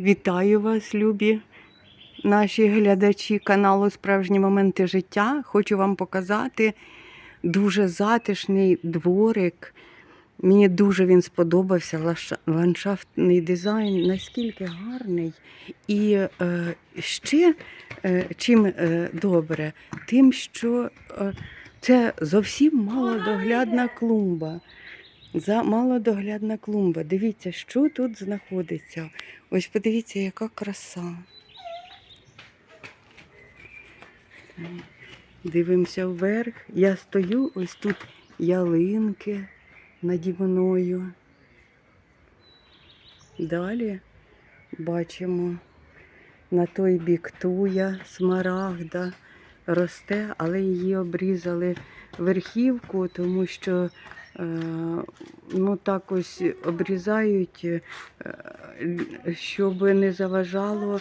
Вітаю вас, любі наші глядачі каналу Справжні моменти життя. Хочу вам показати дуже затишний дворик. Мені дуже він сподобався. Ландшафтний дизайн наскільки гарний. І е, ще е, чим е, добре, тим, що е, це зовсім малодоглядна клумба. За малодоглядна клумба. Дивіться, що тут знаходиться. Ось подивіться, яка краса. Дивимося вверх. Я стою, ось тут ялинки наді мною. Далі бачимо на той бік туя, смарагда росте, але її обрізали верхівку, тому що ну так ось обрізають, е, щоб не заважало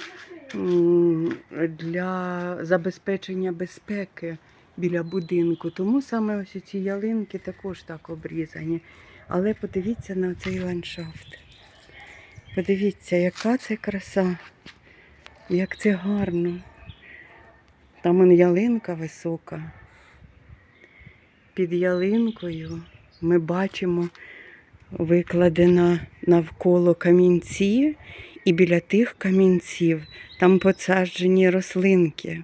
для забезпечення безпеки біля будинку. Тому саме ось ці ялинки також так обрізані. Але подивіться на цей ландшафт. Подивіться, яка це краса, як це гарно. Там ялинка висока. Під ялинкою ми бачимо викладена навколо камінці, і біля тих камінців там посаджені рослинки.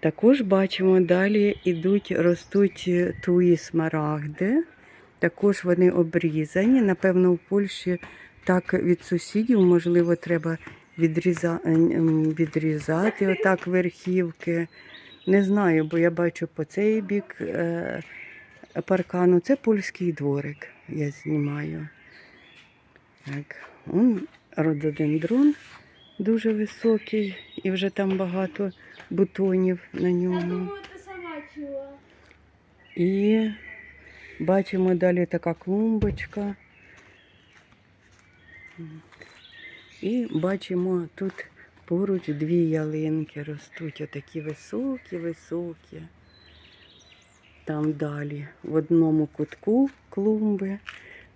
Також бачимо, далі ідуть, ростуть туї смарагди. Також вони обрізані. Напевно, в Польщі так від сусідів, можливо, треба відріза... ем, відрізати отак верхівки. Не знаю, бо я бачу по цей бік е, паркану. Це польський дворик, я знімаю. Так, он рододендрон дуже високий, і вже там багато бутонів на ньому. І бачимо далі така клумбочка. І бачимо тут поруч дві ялинки ростуть, отакі високі, високі. Там далі, в одному кутку клумби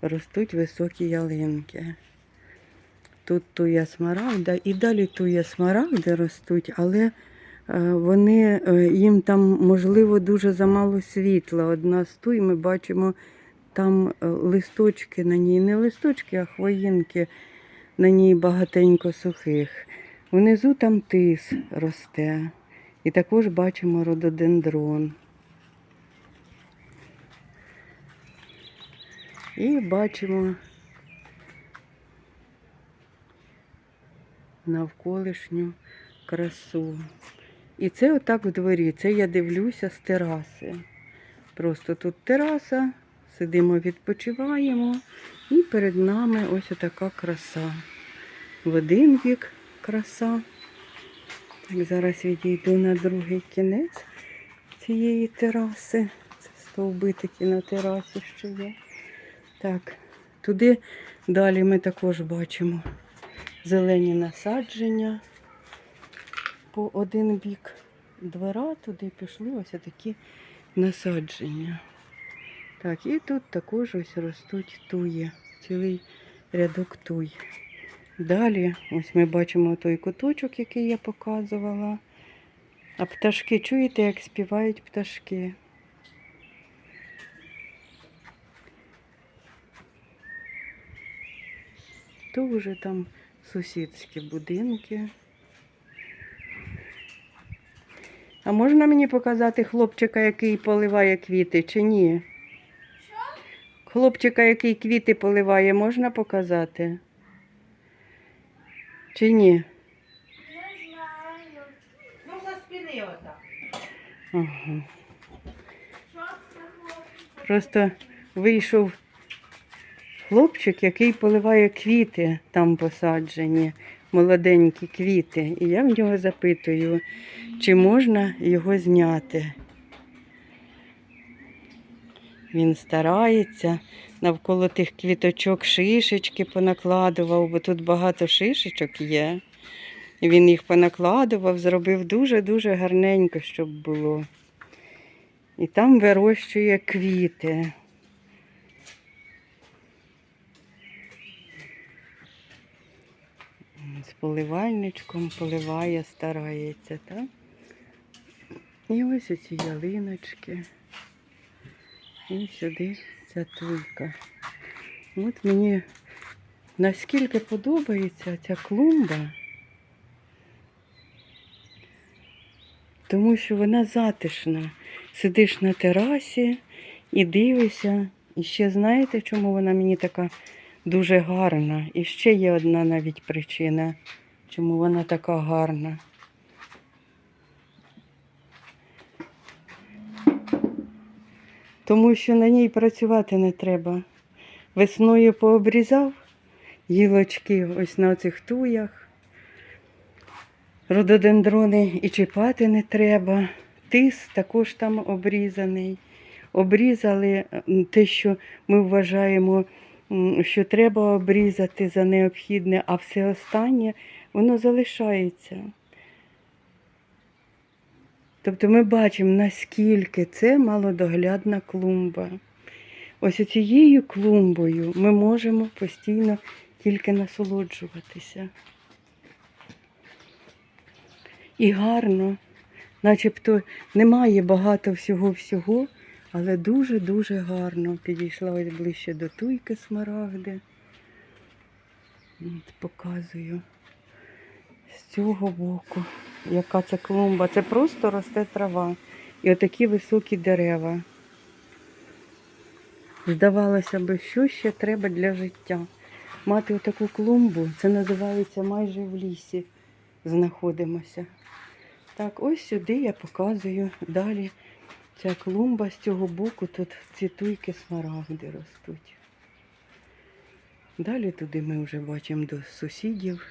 ростуть високі ялинки. Тут туя смарагда і далі туя смарагди ростуть, але е, вони, е, їм там, можливо, дуже замало світла. Одна з туй ми бачимо там е, листочки на ній, не листочки, а хвоїнки на ній багатенько сухих. Внизу там тис росте. І також бачимо рододендрон. І бачимо навколишню красу. І це отак в дворі. Це я дивлюся з тераси. Просто тут тераса, сидимо, відпочиваємо, і перед нами ось така краса. В один бік краса. Так, зараз відійду на другий кінець цієї тераси. Це стовби такі на терасі, що є. Так, туди далі ми також бачимо зелені насадження. По один бік двора туди пішли ось такі насадження. Так, і тут також ось ростуть туї, цілий рядок туй. Далі, ось ми бачимо той куточок, який я показувала. А пташки, чуєте, як співають пташки? То вже там сусідські будинки. А можна мені показати хлопчика, який поливає квіти, чи ні? Хлопчика, який квіти поливає, можна показати? Чи ні? Не знаю. Ну, за спини отак. Ага. Що? Просто вийшов хлопчик, який поливає квіти, там посаджені, молоденькі квіти. І я в нього запитую, чи можна його зняти. Він старається, навколо тих квіточок шишечки понакладував, бо тут багато шишечок є. Він їх понакладував, зробив дуже-дуже гарненько, щоб було. І там вирощує квіти. З поливальничком поливає, старається, так? І ось оці ялиночки. І сюди ця туйка. От мені наскільки подобається ця клумба, тому що вона затишна. Сидиш на терасі і дивишся. І ще знаєте, чому вона мені така дуже гарна? І ще є одна навіть причина, чому вона така гарна. Тому що на ній працювати не треба. Весною пообрізав гілочки ось на цих туях. Рододендрони і чіпати не треба. Тис також там обрізаний. Обрізали те, що ми вважаємо, що треба обрізати за необхідне, а все останнє воно залишається. Тобто ми бачимо, наскільки це малодоглядна клумба. Ось цією клумбою ми можемо постійно тільки насолоджуватися. І гарно, начебто немає багато всього-всього, але дуже-дуже гарно. Підійшла ось ближче до туйки смарагди. От, показую з цього боку, яка це клумба. Це просто росте трава. І отакі високі дерева. Здавалося б, що ще треба для життя. Мати отаку клумбу, це називається майже в лісі знаходимося. Так, ось сюди я показую далі. Ця клумба з цього боку, тут ці туйки смарагди ростуть. Далі туди ми вже бачимо до сусідів,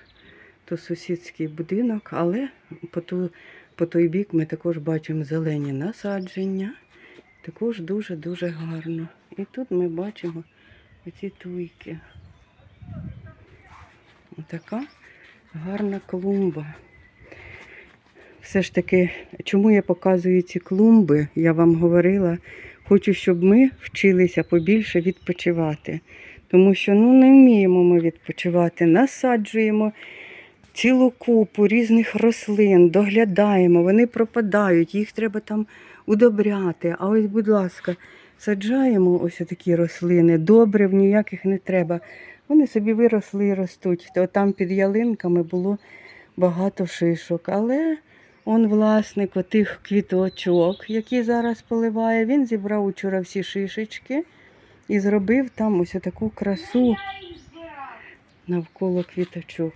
то сусідський будинок, але по, ту, по той бік ми також бачимо зелені насадження. Також дуже-дуже гарно. І тут ми бачимо оці туйки. Отака гарна клумба. Все ж таки, чому я показую ці клумби, я вам говорила, хочу, щоб ми вчилися побільше відпочивати. Тому що ну, не вміємо ми відпочивати, насаджуємо цілу купу різних рослин, доглядаємо, вони пропадають, їх треба там удобряти. А ось, будь ласка, саджаємо ось такі рослини, добрив ніяких не треба. Вони собі виросли і ростуть. То там під ялинками було багато шишок. Але он власник отих квіточок, які зараз поливає, він зібрав учора всі шишечки і зробив там ось таку красу навколо квіточок.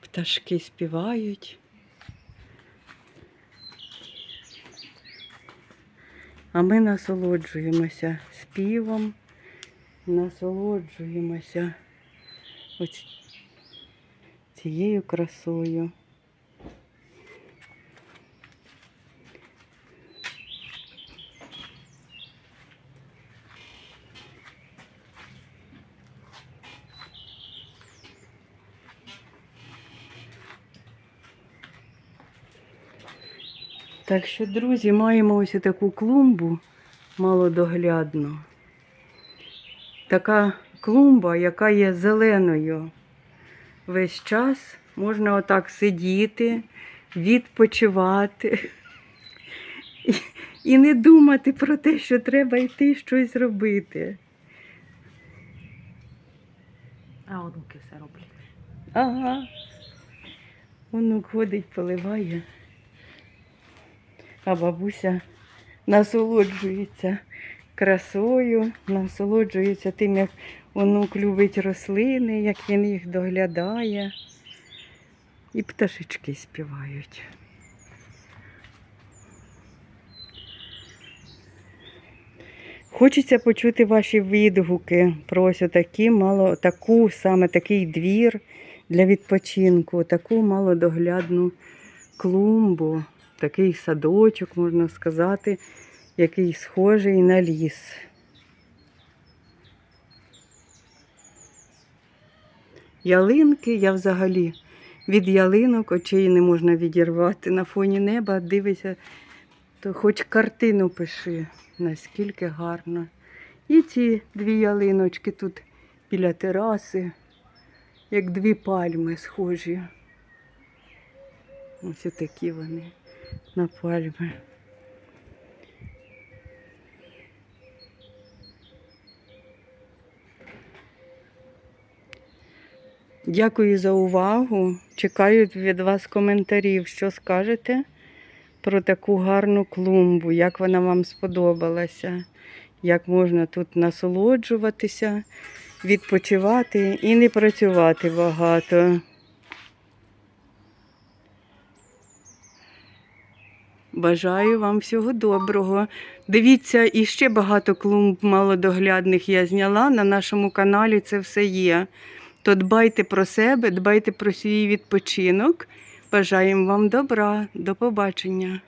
Пташки співають. А ми насолоджуємося співом, насолоджуємося ось цією красою. Так що, друзі, маємо ось таку клумбу малодоглядну. Така клумба, яка є зеленою. Весь час можна отак сидіти, відпочивати і, і не думати про те, що треба йти щось робити. А онуки все роблять. Ага. Онук ходить, поливає. А бабуся насолоджується красою, насолоджується тим, як онук любить рослини, як він їх доглядає. І пташечки співають. Хочеться почути ваші відгуки про ось такі мало, таку саме такий двір для відпочинку, таку малодоглядну клумбу, такий садочок, можна сказати, який схожий на ліс. Ялинки я взагалі від ялинок очей не можна відірвати. На фоні неба дивишся То хоч картину пиши, наскільки гарно. І ці дві ялиночки тут біля тераси, як дві пальми схожі. Ось такі вони на пальми. Дякую за увагу. Чекаю від вас коментарів, що скажете про таку гарну клумбу, як вона вам сподобалася, як можна тут насолоджуватися, відпочивати і не працювати багато. Бажаю вам всього доброго. Дивіться, і ще багато клумб малодоглядних я зняла. На нашому каналі це все є. То дбайте про себе, дбайте про свій відпочинок. Бажаємо вам добра. До побачення.